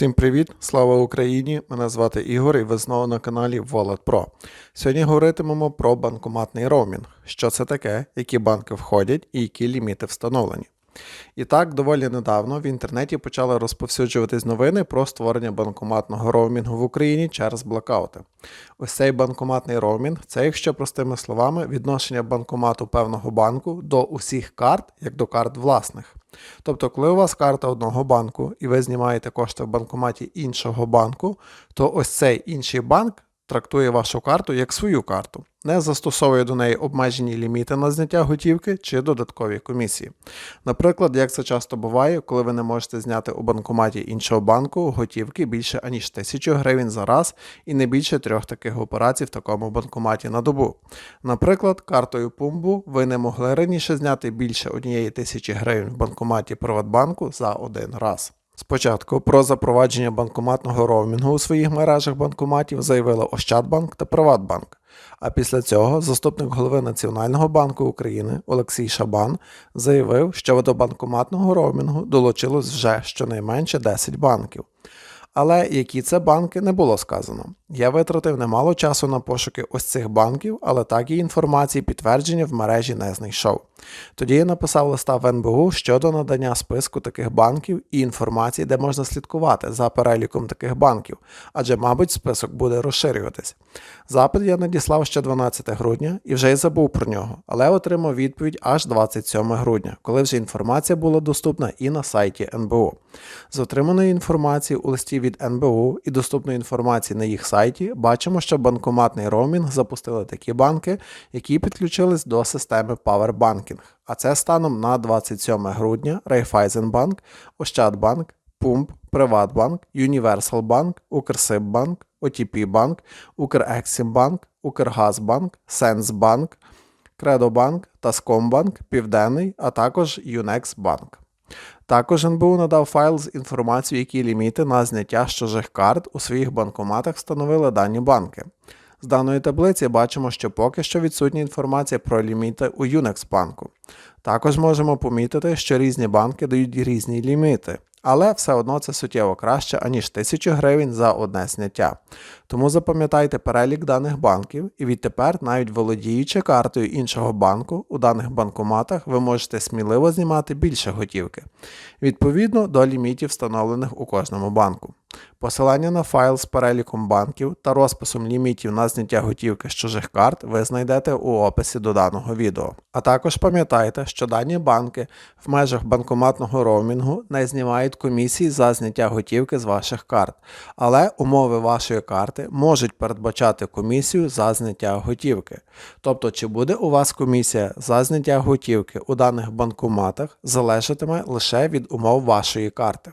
Всім привіт! Слава Україні! Мене звати Ігор і ви знову на каналі Wallet Pro. Сьогодні говоритимемо про банкоматний роумінг. Що це таке, які банки входять і які ліміти встановлені. І так, доволі недавно в інтернеті почали розповсюджуватись новини про створення банкоматного роумінгу в Україні через блокаути. Ось цей банкоматний роумінг це, якщо простими словами, відношення банкомату певного банку до усіх карт, як до карт власних. Тобто, коли у вас карта одного банку і ви знімаєте кошти в банкоматі іншого банку, то ось цей інший банк трактує вашу карту як свою карту, не застосовує до неї обмежені ліміти на зняття готівки чи додаткові комісії. Наприклад, як це часто буває, коли ви не можете зняти у банкоматі іншого банку готівки більше аніж 1000 гривень за раз і не більше трьох таких операцій в такому банкоматі на добу. Наприклад, картою Пумбу ви не могли раніше зняти більше однієї тисячі гривень в банкоматі Приватбанку за один раз. Спочатку про запровадження банкоматного роумінгу у своїх мережах банкоматів заявили Ощадбанк та Приватбанк. А після цього заступник голови Національного банку України Олексій Шабан заявив, що до банкоматного роумінгу долучилось вже щонайменше 10 банків. Але які це банки не було сказано. Я витратив немало часу на пошуки ось цих банків, але так і інформації підтвердження в мережі не знайшов. Тоді я написав листа в НБУ щодо надання списку таких банків і інформації, де можна слідкувати за переліком таких банків, адже, мабуть, список буде розширюватись. Запит я надіслав ще 12 грудня і вже й забув про нього, але отримав відповідь аж 27 грудня, коли вже інформація була доступна і на сайті НБУ. З отриманої інформації у листі від НБУ і доступної інформації на їх сайті бачимо, що банкоматний роумінг запустили такі банки, які підключились до системи Powerbanking. А це станом на 27 грудня Райфайзенбанк, Ощадбанк, Пумп, Приватбанк, Юніверсалбанк, Укрсиббанк, ОТП-банк, Укрексімбанк, Укргазбанк, Сенсбанк, Кредобанк, Таскомбанк, Південний, а також Юнексбанк. Також НБУ надав файл з інформацією, які ліміти на зняття з чужих карт у своїх банкоматах встановили дані банки. З даної таблиці бачимо, що поки що відсутня інформація про ліміти у Unex банку. Також можемо помітити, що різні банки дають різні ліміти, але все одно це суттєво краще, аніж 1000 гривень за одне зняття. Тому запам'ятайте перелік даних банків і відтепер, навіть володіючи картою іншого банку, у даних банкоматах ви можете сміливо знімати більше готівки, відповідно до лімітів, встановлених у кожному банку. Посилання на файл з переліком банків та розписом лімітів на зняття готівки з чужих карт ви знайдете у описі до даного відео. А також пам'ятайте, що дані банки в межах банкоматного роумінгу не знімають комісії за зняття готівки з ваших карт, але умови вашої карти можуть передбачати комісію за зняття готівки. Тобто, чи буде у вас комісія за зняття готівки у даних банкоматах, залежатиме лише від умов вашої карти.